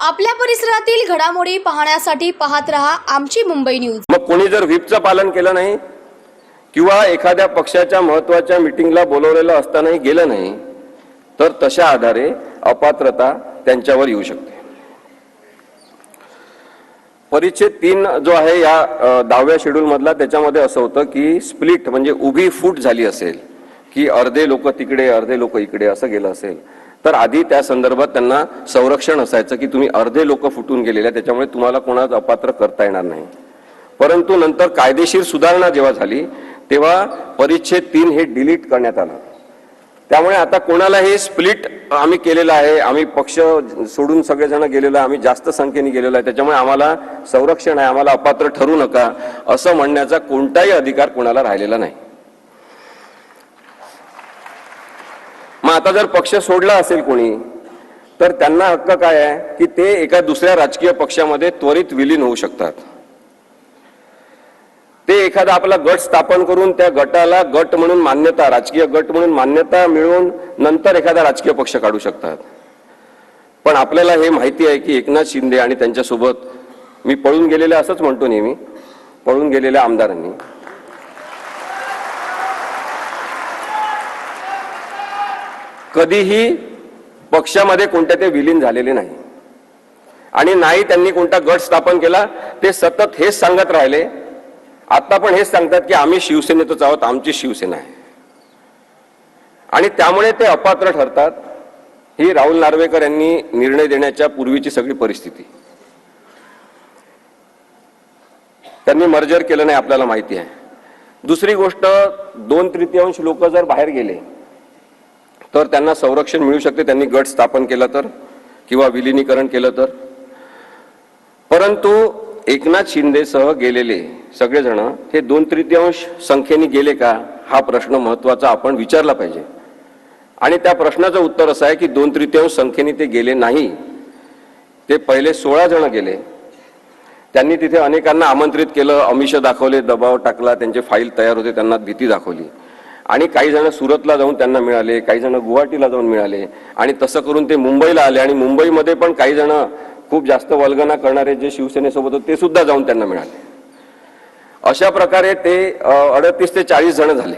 आपल्या परिसरातील घडामोडी पाहण्यासाठी पाहत रहा आमची मुंबई न्यूज. मग कोणी जर व्हीपचं पालन केलं नाही किंवा एखाद्या पक्षाच्या महत्त्वाच्या मिटिंगला बोलवलेलं असतानाही गेलं नाही तर तशा आधारे अपात्रता त्यांच्यावर येऊ शकते. परिच्छेद तीन जो आहे या दहाव्या शेड्यूल मधला त्याच्यामध्ये असं होतं की स्प्लिट म्हणजे उभी फूट झाली असेल की अर्धे लोक तिकडे अर्धे लोक इकडे असं गेलं असेल तर आधी त्या संदर्भात त्यांना संरक्षण असायचं की तुम्ही अर्धे लोक फुटून गेलेले त्याच्यामुळे तुम्हाला कोणाच अपात्र करता येणार नाही. परंतु नंतर कायदेशीर सुधारणा जेव्हा झाली तेव्हा परिच्छेद तीन हे डिलीट करण्यात आलं. त्यामुळे आता कोणालाही स्प्लिट आम्ही केलेलं आहे. आम्ही पक्ष सोडून सगळेजण गेलेलो आहे. आम्ही जास्त संख्येने गेलेलो आहे. त्याच्यामुळे आम्हाला संरक्षण आहे. आम्हाला अपात्र ठरू नका असं म्हणण्याचा कोणताही अधिकार कोणाला राहिलेला नाही. मग आता जर पक्ष सोडला असेल कोणी तर त्यांना हक्क काय आहे? की ते एका दुसऱ्या राजकीय पक्षामध्ये त्वरित विलीन होऊ शकतात. ते एखादा आपला गट स्थापन करून त्या गटाला गट म्हणून मान्यता राजकीय गट म्हणून मान्यता मिळवून नंतर एखादा राजकीय पक्ष काढू शकतात. पण आपल्याला हे माहिती आहे की एकनाथ शिंदे आणि त्यांच्यासोबत मी पळून गेलेले असंच म्हणतो नेहमी पळून गेलेल्या आमदारांनी. कधीही पक्षामध्ये कोणत्या ते विलीन झालेले नाही. आणि नाही त्यांनी कोणता गट स्थापन केला ते सतत हेच सांगत राहिले आता पण हेच सांगतात की आम्ही शिवसेनेतच आहोत आमची शिवसेना आहे. आणि त्यामुळे ते अपात्र ठरतात. ही राहुल नार्वेकर यांनी निर्णय देण्याच्या पूर्वीची सगळी परिस्थिती. त्यांनी मर्जर केलं नाही आपल्याला माहिती आहे. दुसरी गोष्ट दोन तृतीयांश लोक जर बाहेर गेले तर त्यांना संरक्षण मिळू शकते. त्यांनी गट स्थापन केला तर किंवा विलिनीकरण केलं तर. परंतु एकनाथ शिंदेसह गेलेले सगळेजण हे दोन तृतीयांश संख्येने गेले का? हा प्रश्न महत्त्वाचा आपण विचारला पाहिजे. आणि त्या प्रश्नाचं उत्तर असं आहे की दोन तृतीयांश संख्येने ते गेले नाही. ते पहिले सोळा जण गेले. त्यांनी तिथे अनेकांना आमंत्रित केलं अमिष दाखवले दबाव टाकला त्यांचे फाईल तयार होते त्यांना भीती दाखवली. आणि काही जण सुरतला जाऊन त्यांना मिळाले काही जण गुवाहाटीला जाऊन मिळाले. आणि तसं करून ते मुंबईला आले. आणि मुंबईमध्ये पण काही जण खूप जास्त वल्गना करणारे जे शिवसेनेसोबत होते ते सुद्धा जाऊन त्यांना मिळाले. अशा प्रकारे ते अडतीस ते चाळीस जण झाले.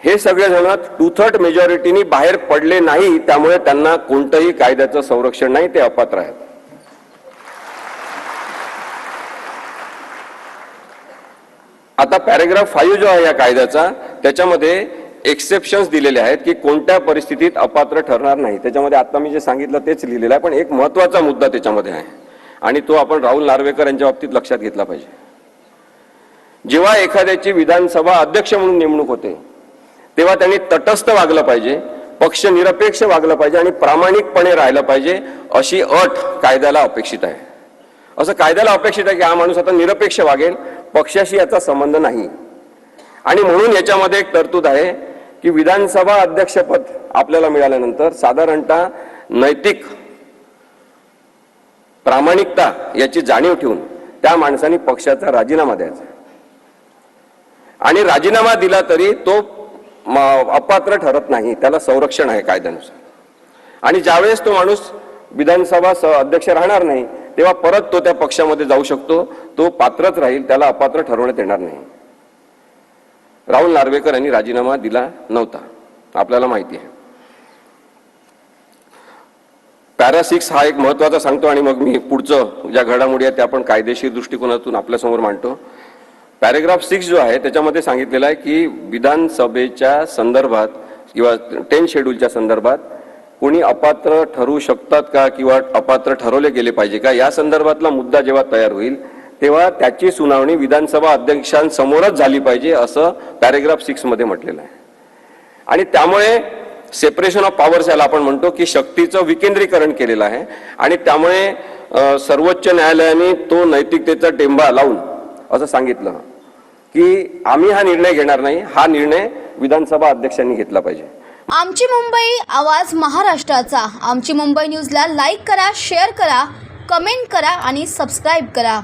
हे सगळे जण टू थर्ड मेजॉरिटीनी बाहेर पडले नाही त्यामुळे त्यांना कोणतंही कायद्याचं संरक्षण नाही ते अपात्र आहेत. आता पॅरेग्राफ फाईव्ह जो आहे या कायद्याचा त्याच्यामध्ये एक्सेप्शन्स दिलेले आहेत की कोणत्या परिस्थितीत अपात्र ठरणार नाही. त्याच्यामध्ये आता मी जे सांगितलं तेच लिहिलेलं आहे पण एक महत्त्वाचा मुद्दा त्याच्यामध्ये आहे. आणि तो आपण राहुल नार्वेकर यांच्या बाबतीत लक्षात घेतला पाहिजे. जेव्हा एखाद्याची विधानसभा अध्यक्ष म्हणून नेमणूक होते तेव्हा त्यांनी तटस्थ वागलं पाहिजे पक्ष निरपेक्ष वागलं पाहिजे आणि प्रामाणिकपणे राहिलं पाहिजे अशी अट कायद्याला अपेक्षित आहे. असं कायद्याला अपेक्षित आहे की हा माणूस आता निरपेक्ष वागेल पक्षाशी याचा संबंध नाही. आणि म्हणून याच्यामध्ये एक तरतूद आहे की विधानसभा अध्यक्षपद आपल्याला मिळाल्यानंतर साधारणतः नैतिक प्रामाणिकता याची जाणीव ठेवून त्या माणसाने पक्षाचा राजीनामा द्यायचा. आणि राजीनामा दिला तरी तो अपात्र ठरत नाही त्याला संरक्षण आहे कायद्यानुसार. आणि ज्यावेळेस तो माणूस विधानसभा अध्यक्ष राहणार नाही तेव्हा परत तो त्या पक्षामध्ये जाऊ शकतो तो पात्रच राहील त्याला अपात्र ठरवण्यात येणार नाही. राहुल नार्वेकर यांनी राजीनामा दिला नव्हता. आपल्याला माहिती आहे. पॅरा सिक्स हा एक महत्त्वाचा सांगतो आणि मग मी पुढचं ज्या घडामोडी आहेत त्या आपण कायदेशीर दृष्टिकोनातून आपल्यासमोर मांडतो. पॅरेग्राफ सिक्स जो आहे त्याच्यामध्ये सांगितलेलं आहे की विधानसभेच्या संदर्भात किंवा टेन शेड्यूलच्या संदर्भात कोणी अपात्र ठरू शकतात का किंवा अपात्र ठरवले गेले पाहिजे का? या संदर्भातला मुद्दा जेव्हा तयार होईल तेव्हा त्याची सुनावणी विधानसभा अध्यक्षांसमोरच झाली पाहिजे असं पॅरेग्राफ सिक्समध्ये म्हटलेलं आहे. आणि त्यामुळे सेपरेशन ऑफ पॉवर्स याला आपण म्हणतो की शक्तीचं विकेंद्रीकरण केलेलं आहे. आणि त्यामुळे सर्वोच्च न्यायालयाने तो नैतिकतेचा टेंबा लावून असं सांगितलं की आम्ही हा निर्णय घेणार नाही हा निर्णय विधानसभा अध्यक्षांनी घेतला पाहिजे. आमची मुंबई आवाज महाराष्ट्राचा. आमची मुंबई न्यूजला लाईक करा शेअर करा कमेंट करा आणि सबस्क्राईब करा.